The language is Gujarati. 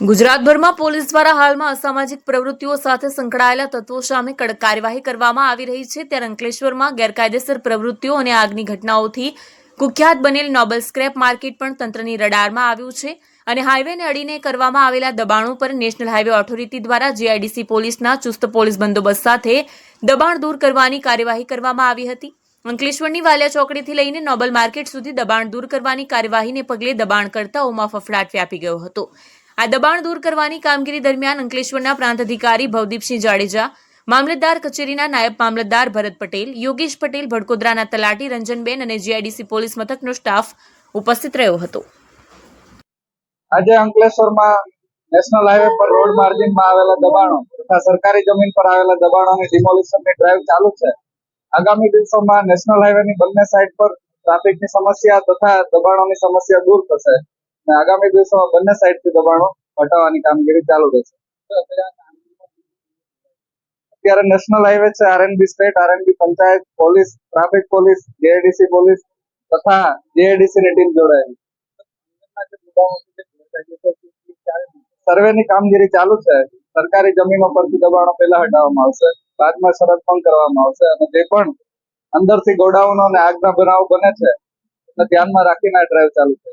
ગુજરાતભરમાં પોલીસ દ્વારા હાલમાં અસામાજિક પ્રવૃત્તિઓ સાથે સંકળાયેલા તત્વો સામે કડક કાર્યવાહી કરવામાં આવી રહી છે. ત્યારે અંકલેશ્વરમાં ગેરકાયદેસર પ્રવૃત્તિઓ અને આગની ઘટનાઓથી કુખ્યાત બનેલ નોબલ સ્ક્રેપ માર્કેટ પણ તંત્રની રડારમાં આવ્યું છે અને હાઈવેને અડીને કરવામાં આવેલા દબાણો પર નેશનલ હાઈવે ઓથોરિટી દ્વારા જીઆઈડીસી પોલીસના ચુસ્ત પોલીસ બંદોબસ્ત સાથે દબાણ દૂર કરવાની કાર્યવાહી કરવામાં આવી હતી. અંકલેશ્વરની વાલિયા ચોકડીથી લઈને નોબલ માર્કેટ સુધી દબાણ દૂર કરવાની કાર્યવાહીને પગલે દબાણકર્તાઓમાં ફફડાટ વ્યાપી ગયો હતો. આ દબાણ દૂર કરવાની કામગીરી દરમિયાન અંકલેશ્વરના પ્રાંત અધિકારી ભવદીપસિંહ જાડેજા, મામલતદાર કચેરીના નાયબ મામલતદાર ભરત પટેલ, યોગેશ પટેલ, ભડકોદરાના તલાટી રંજનબેન અને જીઆઈડીસી પોલીસ મથકનો સ્ટાફ ઉપસ્થિત રહ્યો હતો. આજે અંકલેશ્વરમાં નેશનલ હાઈવે પર રોડ માર્જિનમાં આવેલા દબાણો તથા સરકારી જમીન પર આવેલા દબાણોની ડિમોલિશનની ડ્રાઈવ ચાલુ છે. આગામી દિવસોમાં નેશનલ હાઈવેની બંને સાઈડ પર ટ્રાફિકની સમસ્યા તથા દબાણોની સમસ્યા દૂર થશે. અને આગામી દિવસોમાં બંને સાઈડથી દબાણો હટાવવાની કામગીરી ચાલુ રહેશે. અત્યારે નેશનલ હાઈવે છે R N B state R N B panchayat, police, traffic police J A D C police તથા જેએડીસી ની ટીમ જોડાયેલી. સર્વેની કામગીરી ચાલુ છે. સરકારી જમીનો પરથી દબાણો પહેલા હટાવવામાં આવશે. બાદમાં શરત પણ કરવામાં આવશે અને જે પણ અંદરથી ગોડાઉનો અને આગના બનાવો બને છે ધ્યાનમાં રાખીને આ ડ્રાઈવ ચાલુ છે.